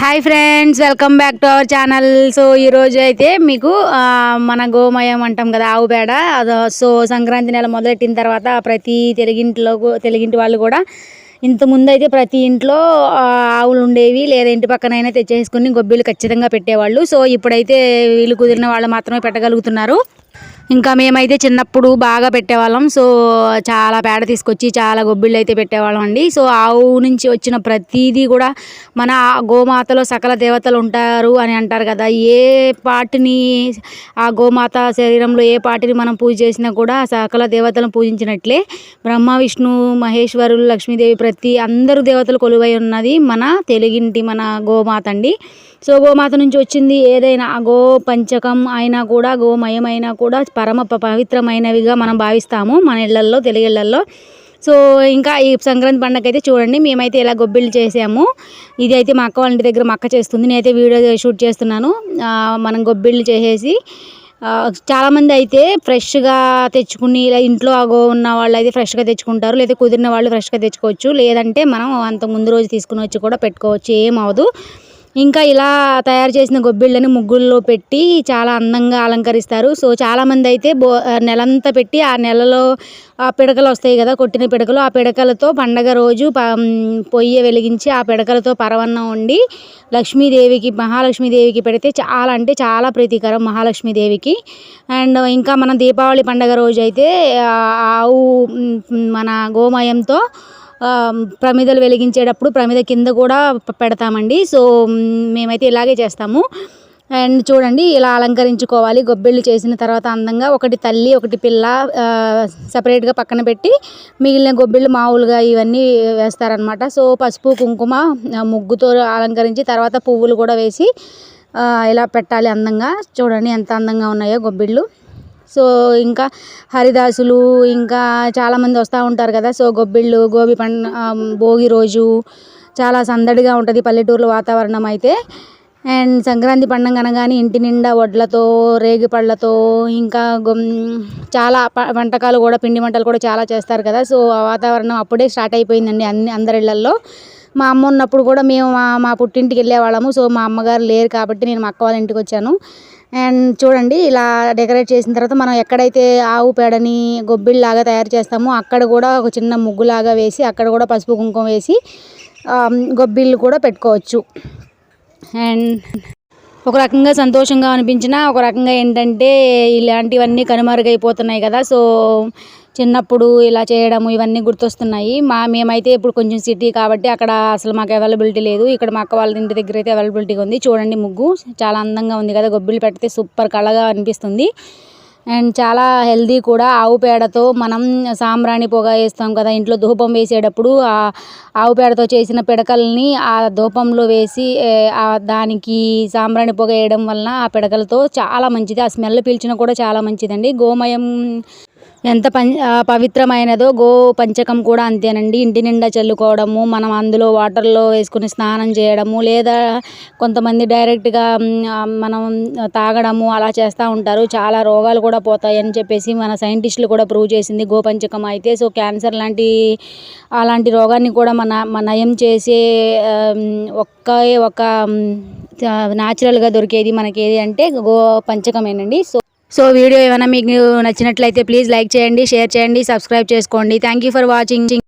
Hi friends welcome back to our channel so ఈరోజు అయితే మీకు మన గోమయం అంటాం కదా ఆవు పేడ. అదో సో సంక్రాంతి నెల మొదలెట్టిన తర్వాత ప్రతి తెలుగింటిలో తెలుగింటి వాళ్ళు కూడా ఇంతకుముందు అయితే ప్రతి ఇంట్లో ఆవులు ఉండేవి. లేదా ఇంటి పక్కనైనా తెచ్చేసుకుని గొబ్బిలు ఖచ్చితంగా పెట్టేవాళ్ళు. సో ఇప్పుడైతే వీళ్ళు కుదిరిన వాళ్ళు మాత్రమే పెట్టగలుగుతున్నారు. ఇంకా మేమైతే చిన్నప్పుడు బాగా పెట్టేవాళ్ళం. సో చాలా పేడ తీసుకొచ్చి చాలా గొబ్బిళ్ళు అయితే పెట్టేవాళ్ళం అండి. సో ఆవు నుంచి వచ్చిన ప్రతిదీ కూడా మన ఆ గోమాతలో సకల దేవతలు ఉంటారు అని అంటారు కదా. ఏ పాటిని ఆ గోమాత శరీరంలో ఏ పాటిని మనం పూజ చేసినా కూడా సకల దేవతలను పూజించినట్లే బ్రహ్మ విష్ణు మహేశ్వరులు లక్ష్మీదేవి ప్రతి అందరు దేవతలు కొలువై ఉన్నది మన తెలుగింటి మన గోమాత అండి. సో గోమాత నుంచి వచ్చింది ఏదైనా ఆ గో పంచకం అయినా కూడా గోమయం అయినా కూడా పరమ పవిత్రమైనవిగా మనం భావిస్తాము మన ఇళ్ళల్లో తెలుగిళ్ళల్లో సో ఇంకా ఈ సంక్రాంతి పండగ అయితే చూడండి మేమైతే ఇలా గొబ్బిళ్ళు చేసాము. ఇది అయితే మా అక్క వాళ్ళ ఇంటి దగ్గర మా అక్క చేస్తుంది. నేనైతే వీడియో షూట్ చేస్తున్నాను. మనం గొబ్బిళ్ళు చేసేసి చాలామంది అయితే ఫ్రెష్గా తెచ్చుకుని ఇలా ఇంట్లో అగో ఉన్న వాళ్ళు అయితే ఫ్రెష్గా తెచ్చుకుంటారు. లేదా కుదిరిన వాళ్ళు ఫ్రెష్గా తెచ్చుకోవచ్చు. లేదంటే మనం అంత ముందు రోజు తీసుకుని వచ్చి కూడా పెట్టుకోవచ్చు. ఏమవదు ఇంకా ఇలా తయారు చేసిన గొబ్బిళ్ళని ముగ్గుల్లో పెట్టి చాలా అందంగా అలంకరిస్తారు. సో చాలామంది అయితే బో నెలంతా పెట్టి ఆ నెలలో ఆ పిడకలు వస్తాయి కదా కొట్టిన పిడకలు ఆ పిడకలతో పండగ రోజు ప పొయ్యి వెలిగించి ఆ పిడకలతో పరవన్నం వండి లక్ష్మీదేవికి మహాలక్ష్మీదేవికి పెడితే చాలా అంటే చాలా ప్రీతికరం మహాలక్ష్మీదేవికి. అండ్ ఇంకా మన దీపావళి పండగ రోజు అయితే ఆవు మన గోమయంతో ప్రమిదలు వెలిగించేటప్పుడు ప్రమిద కింద కూడా పెడతామండి. సో మేమైతే ఇలాగే చేస్తాము. అండ్ చూడండి ఇలా అలంకరించుకోవాలి. గొబ్బిళ్ళు చేసిన తర్వాత అందంగా ఒకటి తల్లి ఒకటి పిల్ల సపరేట్గా పక్కన పెట్టి మిగిలిన గొబ్బిళ్ళు మామూలుగా ఇవన్నీ వేస్తారనమాట సో పసుపు కుంకుమ ముగ్గుతో అలంకరించి తర్వాత పువ్వులు కూడా వేసి ఇలా పెట్టాలి అందంగా. చూడండి ఎంత అందంగా ఉన్నాయో గొబ్బిళ్ళు. సో ఇంకా హరిదాసులు ఇంకా చాలామంది వస్తూ ఉంటారు కదా. సో గొబ్బిళ్ళు గోబి పండ భోగి రోజు చాలా సందడిగా ఉంటుంది పల్లెటూరులో వాతావరణం అయితే. అండ్ సంక్రాంతి పండుగ అనగానే ఇంటి నిండా వడ్లతో రేగి పళ్ళతో ఇంకా చాలా వంటకాలు కూడా పిండి వంటలు కూడా చాలా చేస్తారు కదా. సో ఆ వాతావరణం అప్పుడే స్టార్ట్ అయిపోయిందండి అన్ని అందరిళ్ళల్లో మా అమ్మ ఉన్నప్పుడు కూడా మేము మా మా పుట్టింటికి వెళ్ళేవాళ్ళము. సో మా అమ్మగారు లేరు కాబట్టి నేను మా అక్క వాళ్ళ ఇంటికి వచ్చాను. అండ్ చూడండి ఇలా డెకరేట్ చేసిన తర్వాత మనం ఎక్కడైతే ఆవు పేడని గొబ్బిళ్ళలాగా తయారు చేస్తామో అక్కడ కూడా ఒక చిన్న ముగ్గులాగా వేసి అక్కడ కూడా పసుపు కుంకుమ వేసి గొబ్బిళ్ళు కూడా పెట్టుకోవచ్చు. అండ్ ఒక రకంగా సంతోషంగా అనిపించిన ఒక రకంగా ఏంటంటే ఇలాంటివన్నీ కనుమరుగైపోతున్నాయి కదా. సో చిన్నప్పుడు ఇలా చేయడం ఇవన్నీ గుర్తొస్తున్నాయి. మా మేమైతే ఇప్పుడు కొంచెం సిటీ కాబట్టి అక్కడ అసలు మాకు అవైలబిలిటీ లేదు. ఇక్కడ మా అక్క వాళ్ళ ఇంటి దగ్గర అయితే అవైలబిలిటీగా ఉంది. చూడండి ముగ్గు. చాలా అందంగా ఉంది కదా. గొబ్బిలు పెడితే సూపర్ కళగా అనిపిస్తుంది. అండ్ చాలా హెల్దీ కూడా. ఆవు పేడతో మనం సాంబ్రాణి పొగ వేస్తాం కదా. ఇంట్లో ధూపం వేసేటప్పుడు ఆ ఆవు పేడతో చేసిన పిడకల్ని ఆ ధూపంలో వేసి దానికి సాంబ్రాణి పొగ వేయడం వలన ఆ పిడకలతో చాలా మంచిది. ఆ స్మెల్ పీల్చిన కూడా చాలా మంచిదండి. గోమయం ఎంత పం పవిత్రమైనదో గో పంచకం కూడా అంతేనండి. ఇంటి నిండా చల్లుకోవడము మనం అందులో వాటర్లో వేసుకుని స్నానం చేయడము లేదా కొంతమంది డైరెక్ట్గా మనం తాగడము అలా చేస్తూ ఉంటారు. చాలా రోగాలు కూడా పోతాయని చెప్పేసి మన సైంటిస్టులు కూడా ప్రూవ్ చేసింది గోపంచకం అయితే. సో క్యాన్సర్ లాంటి అలాంటి రోగాన్ని కూడా మన మన నయం చేసే ఒక్క ఒక న్యాచురల్గా దొరికేది మనకి ఏది అంటే గో పంచకమేనండి సో సో వీడియో ఏమైనా మీకు నచ్చినట్లయితే ప్లీజ్ లైక్ చేయండి షేర్ చేయండి సబ్స్క్రైబ్ చేసుకోండి. Thank you for watching